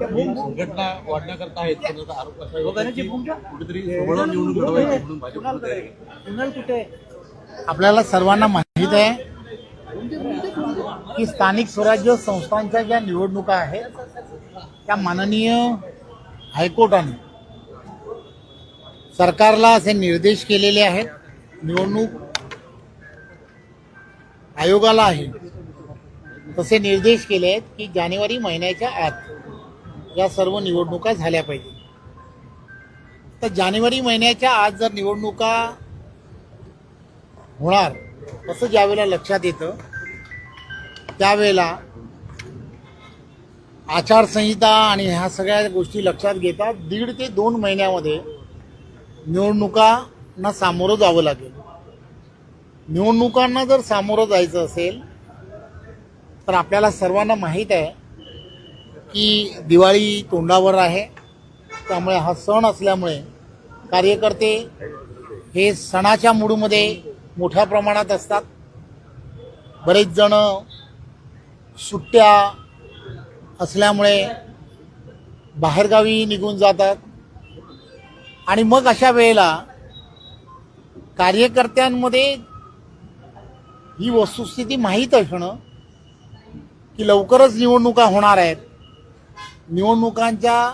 संघटना वाढण्याकरता आहेत पण त्याचा आरोप असा आहे की कुठेतरी सोहळा निवडणूक लढवायची म्हणून भाजप तयारी आहे. आपल्याला सर्वांना माहीत आहे की स्थानिक स्वराज्य संस्थांच्या ज्या निवडणुका आहेत त्या माननीय हायकोर्टाने सरकारला असे निर्देश केलेले आहेत. निवडणूक आयोगाला आहे. तसे निर्देश केले आहेत की जानेवारी महिन्याच्या आत या सर्व निवडणुका झाल्या पाहिजे. तर जानेवारी महिन्याच्या आज जर निवडणुका होणार असं ज्यावेळेला लक्षात येतं त्यावेळेला आचारसंहिता आणि ह्या सगळ्या गोष्टी लक्षात घेता दीड ते दोन महिन्यामध्ये निवडणुकांना सामोरं जावं लागेल. निवडणुकांना जर सामोरं जायचं असेल तर आपल्याला सर्वांना माहीत आहे की दिवाळी तोंडावर आहे. त्यामुळे हा सण असल्यामुळे कार्यकर्ते हे सणाच्या मूडमध्ये मोठ्या प्रमाणात असतात. बरेच जण सुट्ट्या असल्यामुळे बाहेरगावी निघून जातात. आणि मग अशा वेळेला कार्यकर्त्यांमध्ये ही वस्तुस्थिती माहीत असणं की लवकरच निवडणुका होणार आहेत. निवडणुकांच्या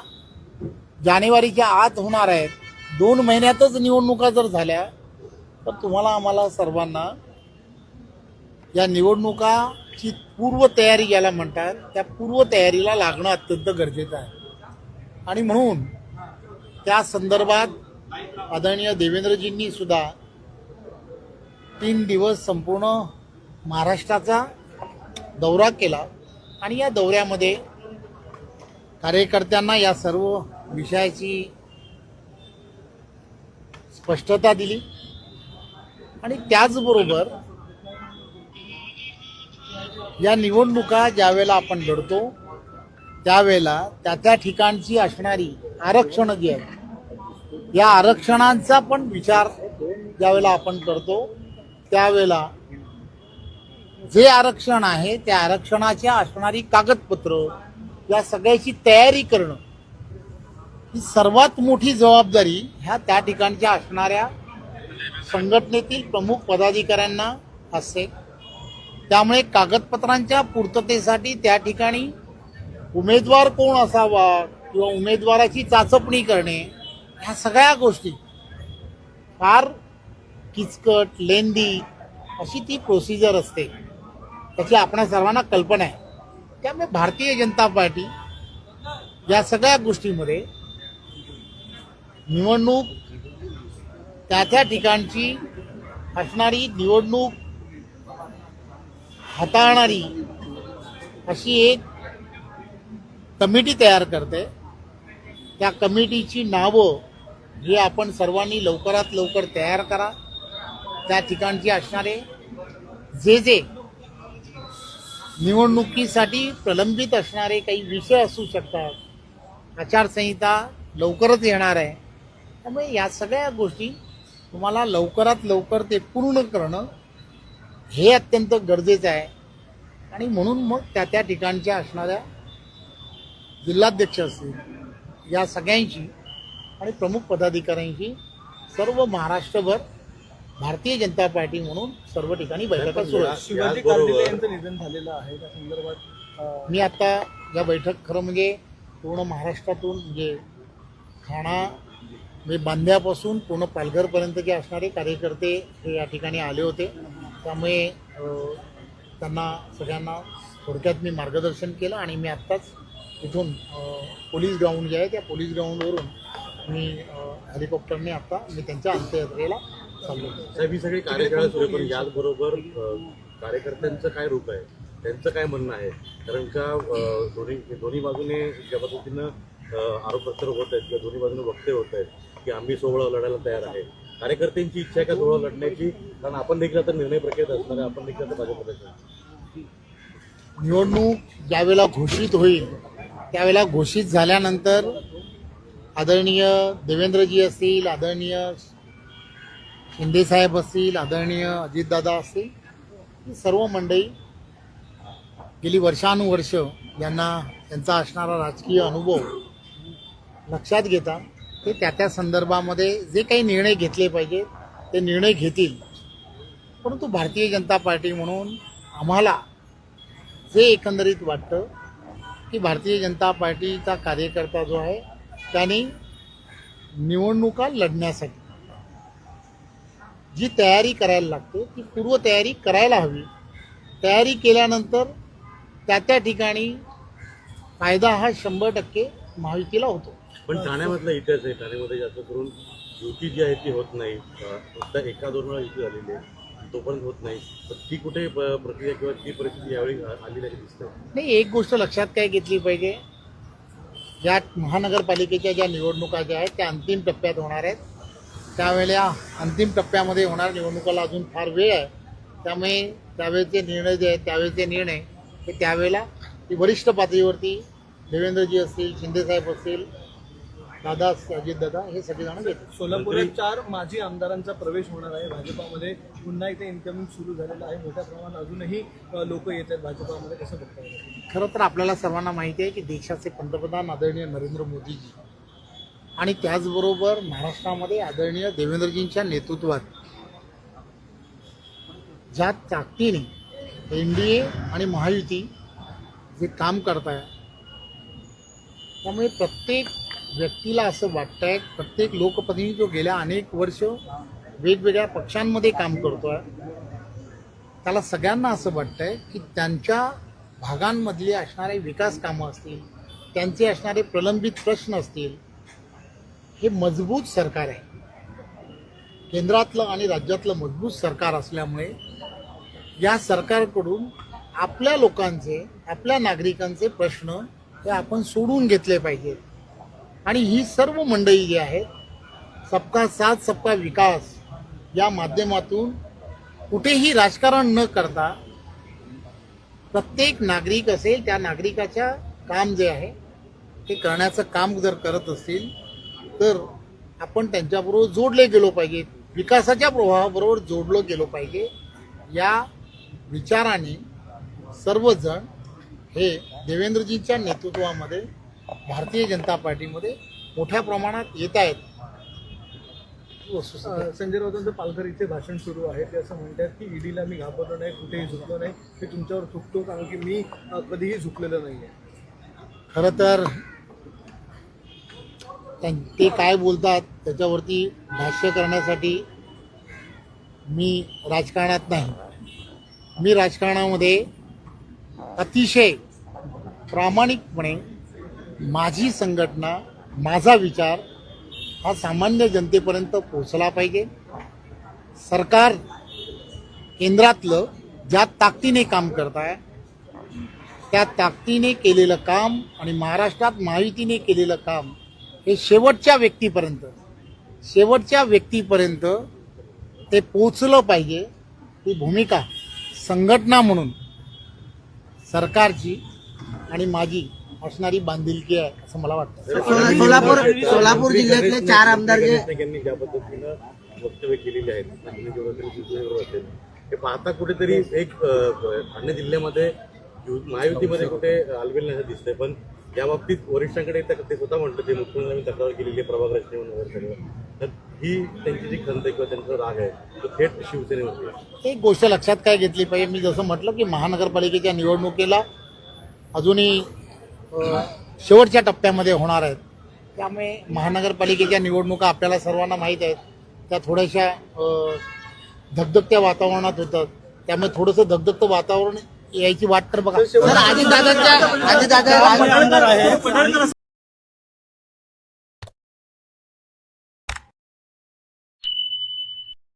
जानेवारीच्या आत होणार आहेत. दोन महिन्यातच निवडणुका जर झाल्या तर तुम्हाला आम्हाला सर्वांना या निवडणुकाची पूर्वतयारी ज्याला म्हणतात त्या पूर्वतयारीला लागणं अत्यंत गरजेचं आहे. आणि म्हणून त्या संदर्भात आदरणीय देवेंद्रजींनी सुद्धा तीन दिवस संपूर्ण महाराष्ट्राचा दौरा केला. आणि या दौऱ्यामध्ये कार्यकर्त्यांना या सर्व विषयाची स्पष्टता दिली. आणि त्याचबरोबर या निवडणुका ज्यावेळेला आपण लढतो त्यावेळेला त्या त्या ठिकाणची असणारी आरक्षणं जी आहेत या आरक्षणांचा पण विचार ज्यावेळेला आपण करतो त्यावेळेला जे आरक्षण आहे त्या आरक्षणाच्या असणारी कागदपत्र या सगळ्याची तयारी करणं. ही सर्वात मोठी जबाबदारी ह्या त्या ठिकाणच्या असणाऱ्या संघटनेतील प्रमुख पदाधिकाऱ्यांना असते. त्यामुळे कागदपत्रांच्या पूर्ततेसाठी त्या ठिकाणी उमेदवार कोण असावा किंवा उमेदवाराची चाचपणी करणे ह्या सगळ्या गोष्टी फार किचकट लेंदी अशी ती प्रोसिजर असते. त्याची आपणा सर्वांना कल्पना आहे. त्यामुळे भारतीय जनता पार्टी या सगळ्या गोष्टीमध्ये निवडणूक त्या त्या ठिकाणची असणारी निवडणूक हाताळणारी अशी एक कमिटी तयार करते. त्या कमिटीची नावं हे आपण सर्वांनी लवकरात लवकर तयार करा. त्या ठिकाणची असणारे जे जे निवडणुकीसाठी प्रलंबित असणारे काही विषय असू शकतात. आचारसंहिता लवकरच येणार आहे. त्यामुळे या सगळ्या गोष्टी तुम्हाला लवकरात लवकर ते पूर्ण करणं हे अत्यंत गरजेचं आहे. आणि म्हणून मग त्या त्या ठिकाणच्या असणाऱ्या जिल्हाध्यक्ष असतील या सगळ्यांची आणि प्रमुख पदाधिकाऱ्यांची सर्व महाराष्ट्रभर भारतीय जनता पार्टी म्हणून सर्व ठिकाणी बैठका सुरू आहेत शिवाजी याचबरोबर- कार्डिले यांचं निधन झालेलं आहे. त्या संदर्भात अं, मी आता या बैठक खरं म्हणजे पूर्ण महाराष्ट्रातून म्हणजे ठाणा म्हणजे बांध्यापासून पूर्ण पालघरपर्यंतचे असणारे कार्यकर्ते हे या ठिकाणी आले होते. त्यामुळे त्यांना सगळ्यांना थोडक्यात मी मार्गदर्शन केलं आणि मी आत्ताच इथून पोलीस ग्राउंड जे आहे त्या पोलीस ग्राउंडवरून मी हेलिकॉप्टरने आत्ता मी त्यांच्या अंत्ययात्रेला साहेब ही सगळी कार्यकाळ सुरू पण याचबरोबर कार्यकर्त्यांचं काय रूप आहे? त्यांचं काय म्हणणं आहे? कारण का दोन्ही दोन्ही बाजूने ज्या पद्धतीनं अं, आरोपपत्र होत आहेत किंवा दोन्ही बाजूने वक्ते होत आहेत की आम्ही सोहळा लढायला तयार आहे. कार्यकर्त्यांची इच्छा आहे का सोहळा लढण्याची? कारण आपण देखील आता निर्णय प्रक्रियेत असणार आहे आपण देखील आता भाजपमध्ये निवडणूक ज्यावेळेला घोषित होईल त्यावेळेला घोषित झाल्यानंतर आदरणीय देवेंद्रजी असतील आदरणीय शिंदेसाहेब असतील आदरणीय अजितदादा असतील ही सर्व मंडळी गेली वर्षानुवर्ष यांना त्यांचा असणारा राजकीय अनुभव लक्षात घेता ते त्या त्या संदर्भामध्ये जे काही निर्णय घेतले पाहिजे ते निर्णय घेतील. परंतु भारतीय जनता पार्टी म्हणून आम्हाला जे एकंदरीत वाटतं की भारतीय जनता पार्टीचा कार्यकर्ता जो आहे त्याने निवडणुका लढण्यासाठी जी तयारी करायला लागते ती पूर्वतयारी करायला हवी. तयारी केल्यानंतर त्या त्या ठिकाणी फायदा हा शंभर टक्के महायुतीला होतो. पण ठाण्यामधला इतिहास आहे ठाण्यामध्ये जास्त करून युती जी आहे ती होत नाही. फक्त एका दोन वेळा युती झालेली आहे तोपर्यंत होत नाही. तर ती कुठे प्रक्रिया किंवा ती परिस्थिती यावेळी आ- आली नाही दिसते. नाही एक गोष्ट लक्षात काय घेतली पाहिजे? या महानगरपालिकेच्या ज्या निवडणुका ज्या आहेत त्या अंतिम टप्प्यात होणार आहेत. त्यावेळेला अंतिम टप्प्यामध्ये होणार निवडणुकाला अजून फार वेळ आहे. त्यामुळे त्यावेळेचे निर्णय जे आहेत त्यावेळेचे निर्णय हे त्यावेळेला ती वरिष्ठ पातळीवरती देवेंद्रजी असतील शिंदेसाहेब असतील दादा अजितदादा हे सगळेजण घेतील सोलापुरात चार माजी आमदारांचा प्रवेश होणार आहे. भाजपामध्ये पुन्हा इथे इन्कमिंग सुरू झालेलं आहे. मोठ्या प्रमाणात अजूनही लोक येत आहेत भाजपामध्ये. कसं बघता येईल? खरं तर आपल्याला सर्वांना माहिती आहे की देशाचे पंतप्रधान आदरणीय नरेंद्र मोदीजी आणि त्याचबरोबर महाराष्ट्रामध्ये आदरणीय देवेंद्रजींच्या नेतृत्वात ज्या ताकदीने एन डी ए आणि महायुती जे काम करत आहे त्यामुळे प्रत्येक व्यक्तीला असं वाटतंय प्रत्येक लोकप्रतिनिधी जो गेल्या अनेक वर्ष वेगवेगळ्या पक्षांमध्ये काम करतो आहे त्याला सगळ्यांना असं वाटतंय की त्यांच्या भागांमधले असणारे विकास कामं असतील त्यांचे असणारे प्रलंबित प्रश्न असतील हे मजबूत सरकार आहे. केंद्रातलं आणि राज्यातलं मजबूत सरकार असल्यामुळे या सरकारकडून आपल्या लोकांचे आपल्या नागरिकांचे प्रश्न हे आपण सोडून घेतले पाहिजेत. आणि ही सर्व मंडळी जी आहेत सबका साथ सबका विकास या माध्यमातून कुठेही राजकारण न करता प्रत्येक नागरिक असेल त्या नागरिकाच्या काम जे आहे ते करण्याचं काम जर करत असतील तर आपण त्यांच्याबरोबर जोडले गेलो पाहिजे. विकासाच्या प्रवाहाबरोबर जोडलो गेलो पाहिजे. या विचाराने सर्वजण हे देवेंद्रजींच्या नेतृत्वामध्ये भारतीय जनता पार्टीमध्ये मोठ्या प्रमाणात येत आहेत. ही संजय राऊतांचं पालघर इथे भाषण सुरू आहे. ते असं म्हणतात की ईडीला मी घाबरलो नाही कुठेही झुकलो नाही. मी तुमच्यावर झुकतो कारण की मी कधीही झुकलेलं नाही आहे खरं तर ते काय बोलतात त्याच्यावरती भाष्य करण्यासाठी मी राजकारणात नाही. मी राजकारणामध्ये अतिशय प्रामाणिकपणे माझी संघटना माझा विचार हा सामान्य जनतेपर्यंत पोचला पाहिजे. सरकार केंद्रातलं ज्या ताकदीने काम करत आहे त्या ताकदीने केलेलं काम आणि महाराष्ट्रात माहितीने केलेलं काम हे शेवटच्या व्यक्तीपर्यंत शेवटच्या व्यक्तीपर्यंत ते पोचलं पाहिजे ही भूमिका संघटना म्हणून सरकारची आणि माझी असणारी बांधिलकी आहे असं मला वाटतं. सोलापूर सोलापूर जिल्ह्यातले चार आमदार जे ज्या पद्धतीनं वक्तव्य केलेली आहेत हे पाहता कुठेतरी एक ठाणे जिल्ह्यामध्ये महायुतीमध्ये कुठे आलबेल नाही दिसतंय पण या बाबतीत वरिष्ठांकडे ते स्वतः म्हणतात ते मुख्यमंत्र्यांनी तक्रार केलेली आहे प्रभाग रचने तर ही त्यांची जी खंत आहे किंवा त्यांचा राग आहे तो थेट शिवसेनेवरती एक गोष्ट लक्षात काय घेतली पाहिजे? मी जसं म्हटलं की महानगरपालिकेच्या निवडणुकीला अजूनही शेवटच्या टप्प्यामध्ये होणार आहेत. त्यामुळे महानगरपालिकेच्या निवडणुका आपल्याला सर्वांना माहीत आहेत. त्या थोड्याशा धगधगत्या वातावरणात होतात. त्यामुळे थोडंसं धगधगतं वातावरण यायची वाट तर बघा. सर अजितदादांच्या अजितदादा